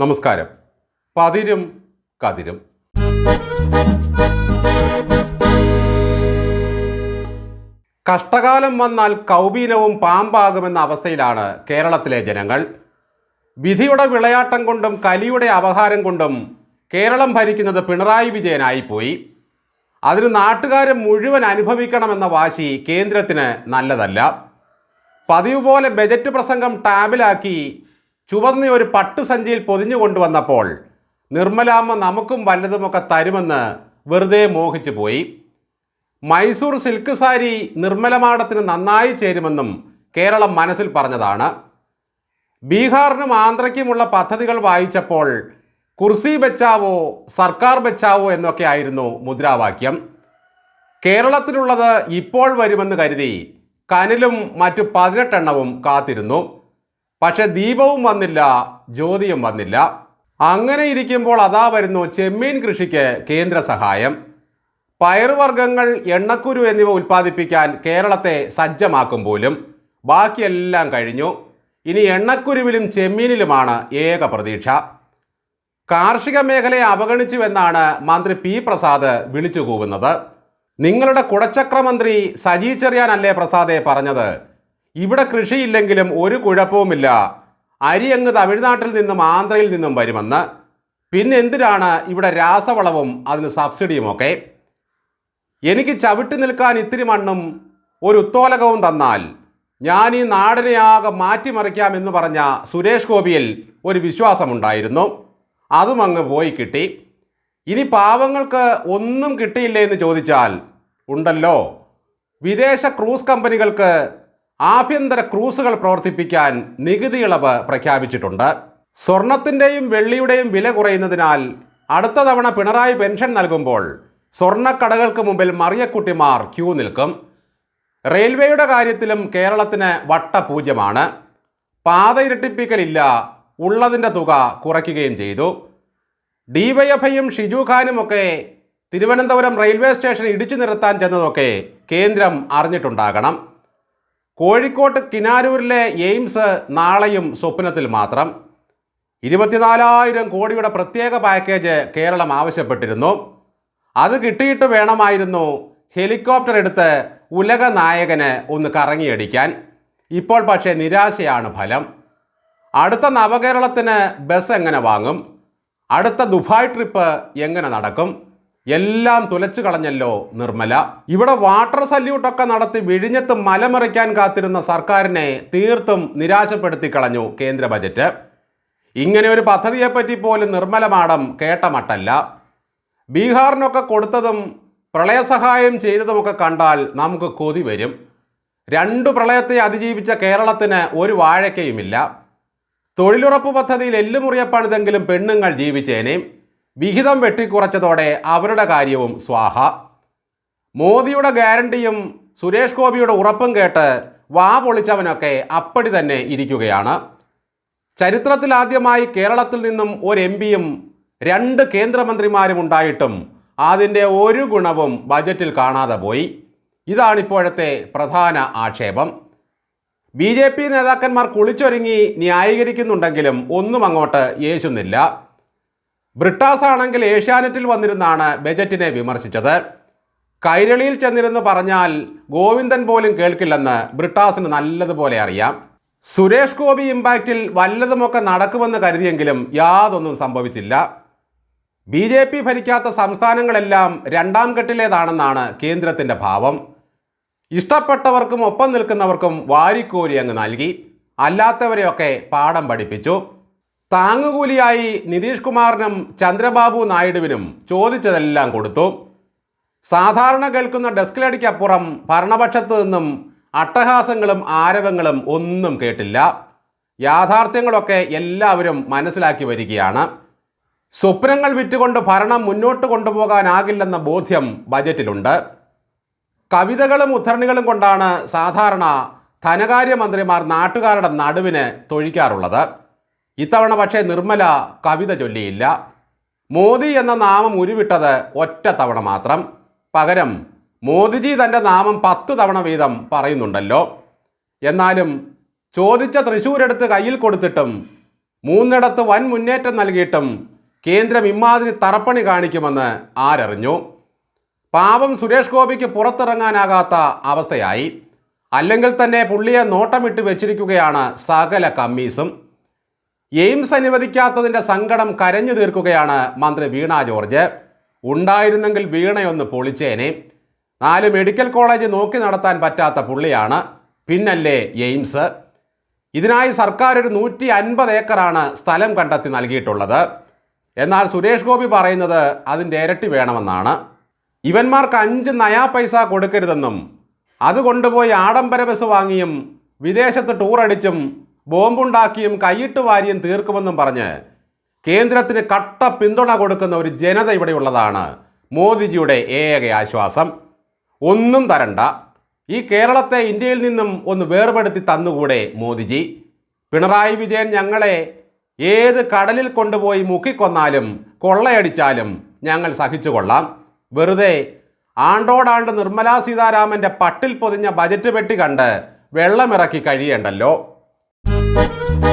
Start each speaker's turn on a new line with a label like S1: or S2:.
S1: നമസ്കാരം. പതിരും കതിരും. കഷ്ടകാലം വന്നാൽ കൗബീനവും പാമ്പാകുമെന്ന അവസ്ഥയിലാണ് കേരളത്തിലെ ജനങ്ങൾ. വിധിയുടെ വിളയാട്ടം കൊണ്ടും കലിയുടെ അപഹാരം കൊണ്ടും കേരളം ഭരിക്കുന്നത് പിണറായി വിജയനായിപ്പോയി അതിന് നാട്ടുകാരെ മുഴുവൻ അനുഭവിക്കണമെന്ന വാശി കേന്ദ്രത്തിന് നല്ലതല്ല. പതിവ് പോലെ ബജറ്റ് പ്രസംഗം ടാബിലാക്കി ചുവന്ന ഒരു പട്ടുസഞ്ചിയിൽ പൊതിഞ്ഞു കൊണ്ടുവന്നപ്പോൾ നിർമ്മലാമ്മ നമുക്കും വല്ലതുമൊക്കെ തരുമെന്ന് വെറുതെ മോഹിച്ചു പോയി. മൈസൂർ സിൽക്ക് സാരി നിർമ്മലമാടത്തിന് നന്നായി ചേരുമെന്നും കേരളം മനസ്സിൽ പറഞ്ഞതാണ്. ബീഹാറിനും ആന്ധ്രയ്ക്കുമുള്ള പദ്ധതികൾ വായിച്ചപ്പോൾ കുർസി ബച്ചാവോ സർക്കാർ ബച്ചാവോ എന്നൊക്കെ ആയിരുന്നു മുദ്രാവാക്യം. കേരളത്തിലുള്ളത് ഇപ്പോൾ വരുമെന്ന് കരുതി കനലും മറ്റു പതിനെട്ടെണ്ണവും കാത്തിരുന്നു. പക്ഷെ ദീപവും വന്നില്ല ജ്യോതിയും വന്നില്ല. അങ്ങനെ ഇരിക്കുമ്പോൾ അതാ വരുന്നു ചെമ്മീൻ കൃഷിക്ക് കേന്ദ്ര സഹായം. പയറുവർഗങ്ങൾ എണ്ണക്കുരു എന്നിവ ഉൽപ്പാദിപ്പിക്കാൻ കേരളത്തെ സജ്ജമാക്കും പോലും. ബാക്കിയെല്ലാം കഴിഞ്ഞു. ഇനി എണ്ണക്കുരുവിലും ചെമ്മീനിലുമാണ് ഏക പ്രതീക്ഷ. കാർഷിക മേഖലയെ അവഗണിച്ചുവെന്നാണ് മന്ത്രി പി പ്രസാദ് വിളിച്ചു കൂവുന്നത്. നിങ്ങളുടെ കുടച്ചക്രമന്ത്രി സജി ചെറിയാനല്ലേ പ്രസാദെ പറഞ്ഞത്? ഇവിടെ കൃഷിയില്ലെങ്കിലും ഒരു കുഴപ്പവുമില്ല. അരി അങ്ങ് തമിഴ്നാട്ടിൽ നിന്നും ആന്ധ്രയിൽ നിന്നും വരുമെന്ന്. പിന്നെ എന്തിനാണ് ഇവിടെ രാസവളവും അതിന് സബ്സിഡിയുമൊക്കെ? എനിക്ക് ചവിട്ടി നിൽക്കാൻ ഇത്തിരി മണ്ണും ഒരു ഉത്തോലകവും തന്നാൽ ഞാൻ ഈ നാടിനെയാകെ മാറ്റിമറിക്കാമെന്ന് പറഞ്ഞ സുരേഷ് ഗോപിയിൽ ഒരു വിശ്വാസമുണ്ടായിരുന്നു. അതും അങ്ങ് പോയി കിട്ടി. ഇനി പാവങ്ങൾക്ക് ഒന്നും കിട്ടിയില്ലേ എന്ന് ചോദിച്ചാൽ ഉണ്ടല്ലോ. വിദേശ ക്രൂസ് കമ്പനികൾക്ക് ആഭ്യന്തര ക്രൂസുകൾ പ്രവർത്തിപ്പിക്കാൻ നികുതി ഇളവ് പ്രഖ്യാപിച്ചിട്ടുണ്ട്. സ്വർണത്തിന്റെയും വെള്ളിയുടെയും വില കുറയുന്നതിനാൽ അടുത്ത തവണ പിണറായി പെൻഷൻ നൽകുമ്പോൾ സ്വർണക്കടകൾക്ക് മുമ്പിൽ മറിയക്കുട്ടിമാർ ക്യൂ നിൽക്കും. റെയിൽവേയുടെ കാര്യത്തിലും കേരളത്തിന് വട്ടപൂജ്യമാണ്. പാത ഇരട്ടിപ്പിക്കലില്ല ഉള്ളതിന്റെ തുക കുറയ്ക്കുകയും ചെയ്തു. ഡിവൈഎഫ്ഐയും ഷിജു ഖാനുമൊക്കെ തിരുവനന്തപുരം റെയിൽവേ സ്റ്റേഷൻ ഇടിച്ചു നിർത്താൻ ചെന്നതൊക്കെ കേന്ദ്രം അറിഞ്ഞിട്ടുണ്ടാകണം. കോഴിക്കോട്ട് കിനാരൂരിലെ എയിംസ് നാളെയും സ്വപ്നത്തിൽ മാത്രം. ഇരുപത്തിനാലായിരം കോടിയുടെ പ്രത്യേക പാക്കേജ് കേരളം ആവശ്യപ്പെട്ടിരുന്നു. അത് കിട്ടിയിട്ട് വേണമായിരുന്നു ഹെലികോപ്റ്റർ എടുത്ത് ഉലക നായകന് ഒന്ന് കറങ്ങിയടിക്കാൻ. ഇപ്പോൾ പക്ഷേ നിരാശയാണ് ഫലം. അടുത്ത നവകേരളത്തിന് ബസ് എങ്ങനെ വാങ്ങും? അടുത്ത ദുബായ് ട്രിപ്പ് എങ്ങനെ നടക്കും? എല്ലാം തുലച്ചു കളഞ്ഞല്ലോ നിർമ്മല. ഇവിടെ വാട്ടർ സല്യൂട്ടൊക്കെ നടത്തി വിഴിഞ്ഞത്ത് മലമറിക്കാൻ കാത്തിരുന്ന സർക്കാരിനെ തീർത്തും നിരാശപ്പെടുത്തി കളഞ്ഞു കേന്ദ്ര ബജറ്റ്. ഇങ്ങനെ ഒരു പദ്ധതിയെപ്പറ്റി പോലും നിർമ്മല മാഡം കേട്ട മട്ടല്ല ബീഹാറിനൊക്കെ കൊടുത്തതും പ്രളയസഹായം ചെയ്തതുമൊക്കെ കണ്ടാൽ നമുക്ക് കൊതി വരും. രണ്ടു പ്രളയത്തെ അതിജീവിച്ച കേരളത്തിന് ഒരു വാഴയ്ക്കയുമില്ല. തൊഴിലുറപ്പ് പദ്ധതിയിൽ എല്ലുമുറിയപ്പണിതെങ്കിലും പെണ്ണുങ്ങൾ ജീവിച്ചേനെ. വിഹിതം വെട്ടിക്കുറച്ചതോടെ അവരുടെ കാര്യവും സ്വാഹ. മോദിയുടെ ഗ്യാരണ്ടിയും സുരേഷ് ഗോപിയുടെ ഉറപ്പും കേട്ട് വാ പൊളിച്ചവനൊക്കെ അപ്പടി തന്നെ ഇരിക്കുകയാണ്. ചരിത്രത്തിലാദ്യമായി കേരളത്തിൽ നിന്നും ഒരു എം പിയും രണ്ട് കേന്ദ്രമന്ത്രിമാരും ഉണ്ടായിട്ടും അതിന്റെ ഒരു ഗുണവും ബജറ്റിൽ കാണാതെ പോയി. ഇതാണിപ്പോഴത്തെ പ്രധാന ആക്ഷേപം. ബി ജെ പി നേതാക്കന്മാർ കുളിച്ചൊരുങ്ങി ന്യായീകരിക്കുന്നുണ്ടെങ്കിലും ഒന്നും അങ്ങോട്ട് യേശുന്നില്ല ബ്രിട്ടാസ് ആണെങ്കിൽ ഏഷ്യാനെറ്റിൽ വന്നിരുന്നാണ് ബജറ്റിനെ വിമർശിച്ചത്. കൈരളിയിൽ ചെന്നിരുന്ന് പറഞ്ഞാൽ ഗോവിന്ദൻ പോലും കേൾക്കില്ലെന്ന് ബ്രിട്ടാസിന് നല്ലതുപോലെ അറിയാം. സുരേഷ് ഗോപി ഇമ്പാക്റ്റിൽ വല്ലതുമൊക്കെ നടക്കുമെന്ന് കരുതിയെങ്കിലും യാതൊന്നും സംഭവിച്ചില്ല. ബി ജെ പി ഭരിക്കാത്ത സംസ്ഥാനങ്ങളെല്ലാം രണ്ടാം ഘട്ടിലേതാണെന്നാണ് കേന്ദ്രത്തിന്റെ ഭാവം. ഇഷ്ടപ്പെട്ടവർക്കും ഒപ്പം നിൽക്കുന്നവർക്കും വാരിക്കോരി അങ്ങ് നൽകി. അല്ലാത്തവരെയൊക്കെ പാഠം പഠിപ്പിച്ചു. താങ്ങുകൂലിയായി നിതീഷ് കുമാറിനും ചന്ദ്രബാബു നായിഡുവിനും ചോദിച്ചതെല്ലാം കൊടുത്തു. സാധാരണ കേൾക്കുന്ന ഡെസ്കിലടിക്കപ്പുറം ഭരണപക്ഷത്തു നിന്നും അട്ടഹാസങ്ങളും ആരവങ്ങളും ഒന്നും കേട്ടില്ല. യാഥാർത്ഥ്യങ്ങളൊക്കെ എല്ലാവരും മനസ്സിലാക്കി വരികയാണ്. സ്വപ്നങ്ങൾ വിറ്റുകൊണ്ട് ഭരണം മുന്നോട്ട് കൊണ്ടുപോകാനാകില്ലെന്ന ബോധ്യം ബജറ്റിലുണ്ട്. കവിതകളും ഉദ്ധരണികളും കൊണ്ടാണ് സാധാരണ ധനകാര്യമന്ത്രിമാർ നാട്ടുകാരുടെ നടുവിന് തൊഴിക്കാറുള്ളത്. ഇത്തവണ പക്ഷേ നിർമ്മല കവിത ചൊല്ലിയില്ല. മോദി എന്ന നാമം ഉരുവിട്ടത് ഒറ്റ തവണ മാത്രം. പകരം മോദിജി തന്റെ നാമം പത്ത് തവണ വീതം പറയുന്നുണ്ടല്ലോ. എന്നാലും ചോദിച്ച തൃശ്ശൂരെടുത്ത് കയ്യിൽ കൊടുത്തിട്ടും മൂന്നിടത്ത് വൻ മുന്നേറ്റം നൽകിയിട്ടും കേന്ദ്രം ഇമാതിരി തറപ്പണി കാണിക്കുമെന്ന് ആരറിഞ്ഞു. പാവം സുരേഷ് ഗോപിക്ക് പുറത്തിറങ്ങാനാകാത്ത അവസ്ഥയായി. അല്ലെങ്കിൽ തന്നെ പുള്ളിയെ നോട്ടമിട്ട് വെച്ചിരിക്കുകയാണ് സകല കമ്മീസും. എയിംസ് അനുവദിക്കാത്തതിന്റെ സങ്കടം കരഞ്ഞു തീർക്കുകയാണ് മന്ത്രി വീണ ജോർജ്. ഉണ്ടായിരുന്നെങ്കിൽ വീണയൊന്ന് പൊളിച്ചേനെ. നാല് മെഡിക്കൽ കോളേജ് നോക്കി നടത്താൻ പറ്റാത്ത പുള്ളിയാണ്. പിന്നല്ലേ എയിംസ്. ഇതിനായി സർക്കാർ ഒരു നൂറ്റി അൻപത് ഏക്കറാണ് സ്ഥലം കണ്ടെത്തി നൽകിയിട്ടുള്ളത്. എന്നാൽ സുരേഷ് ഗോപി പറയുന്നത് അതിന്റെ ഇരട്ടി വേണമെന്നാണ്. ഇവന്മാർക്ക് അഞ്ച് നയാ പൈസ കൊടുക്കരുതെന്നും അത് കൊണ്ടുപോയി ആഡംബര ബസ് വാങ്ങിയും വിദേശത്ത് ടൂർ അടിച്ചും ബോംബുണ്ടാക്കിയും കൈയിട്ട് വാരിയും തീർക്കുമെന്നും പറഞ്ഞ് കേന്ദ്രത്തിന് കട്ട പിന്തുണ കൊടുക്കുന്ന ഒരു ജനത ഇവിടെയുള്ളതാണ് മോദിജിയുടെ ഏക ആശ്വാസം. ഒന്നും തരണ്ട. ഈ കേരളത്തെ ഇന്ത്യയിൽ നിന്നും ഒന്ന് വേർപെടുത്തി തന്നുകൂടെ മോദിജി. പിണറായി വിജയൻ ഞങ്ങളെ ഏത് കടലിൽ കൊണ്ടുപോയി മുക്കിക്കൊന്നാലും കൊള്ളയടിച്ചാലും ഞങ്ങൾ സഹിച്ചു കൊള്ളാം വെറുതെ ആണ്ടോടാണ്ട് നിർമ്മലാ സീതാരാമന്റെ പട്ടിൽ പൊതിഞ്ഞ ബജറ്റ് പെട്ടി കണ്ട് വെള്ളമിറക്കി കഴിയേണ്ടല്ലോ. Música